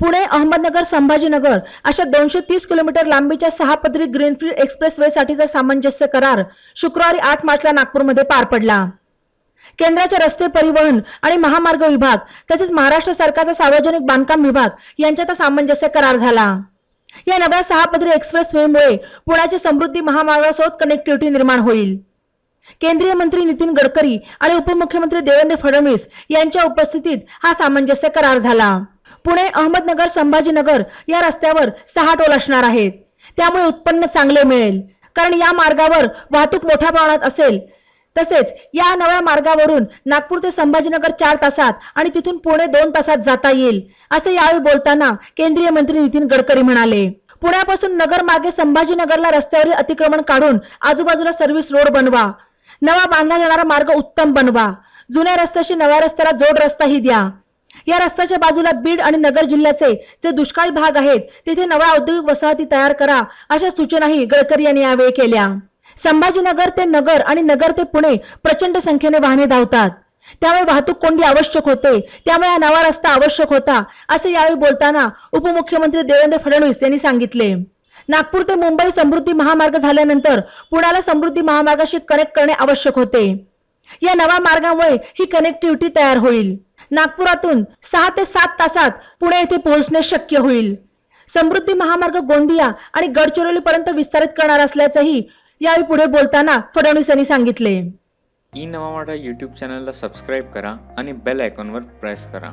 पुणे अहमदनगर संभाजीनगर अशा दोनशे तीस किलोमीटर लांबीच्या सहा पदरी ग्रीनफील्ड एक्सप्रेस सामंजस्य करार शुक्रवारी आठ मार्चला नागपूरमध्ये पार पडला. केंद्राचे रस्ते परिवहन आणि महामार्ग विभाग तसेच महाराष्ट्र सरकारचा सार्वजनिक बांधकाम विभाग यांच्यात सामंजस्य करार झाला. या नव्या सहा पदरी एक्सप्रेस वेमुळे पुण्याची समृद्धी महामार्गासोबत कनेक्टिव्हिटी निर्माण होईल. केंद्रीय मंत्री नितीन गडकरी आणि उपमुख्यमंत्री देवेंद्र फडणवीस यांच्या उपस्थितीत हा सामंजस्य करार झाला. पुणे अहमदनगर संभाजीनगर या रस्त्यावर सहा टोल असणार आहेत. त्यामुळे उत्पन्न चांगले मिळेल. कारण या मार्गावर वाहतूक मोठ्या प्रमाणात असेल. तसेच या नव्या मार्गावरून नागपूर ते संभाजीनगर चार तासात आणि तिथून पुणे दोन तासात जाता येईल असे यावेळी बोलताना केंद्रीय मंत्री नितीन गडकरी म्हणाले. पुण्यापासून नगर मार्गे संभाजीनगरला रस्त्यावरील अतिक्रमण काढून आजूबाजूला सर्व्हिस रोड बनवा. नवा बांधला जाणारा मार्ग उत्तम बनवा. जुन्या रस्त्याशी नव्या रस्त्याला जोड रस्ताही द्या. या रस्त्याच्या बाजूला बीड आणि नगर जिल्ह्याचे जे दुष्काळी भाग आहेत तिथे नव्या औद्योगिक वसाहती तयार करा अशा सूचनाही गडकरी यांनी यावेळी केल्या. संभाजीनगर ते नगर आणि नगर ते पुणे प्रचंड संख्येने वाहने धावतात. त्यामुळे वाहतूक कोंडी आवश्यक होते त्यामुळे हा नवा रस्ता आवश्यक होता असे यावेळी बोलताना उपमुख्यमंत्री देवेंद्र फडणवीस यांनी सांगितले. नागपूर ते मुंबई समृद्धी महामार्ग झाल्यानंतर पुण्याला समृद्धी महामार्गाशी कनेक्ट करणे आवश्यक होते. या नव्या मार्गामुळे ही कनेक्टिव्हिटी तयार होईल. नागपुरातून सहा ते सात तासात पुणे येथे पोहोचणे शक्य होईल. समृद्धी महामार्ग गोंदिया आणि गडचिरोली पर्यंत विस्तारित करणार असल्याचंही यावेळी पुढे बोलताना फडणवीस यांनी सांगितले. ई नवा युट्यूब चॅनलला सबस्क्राईब करा आणि बेल आयकॉनवर प्रेस करा.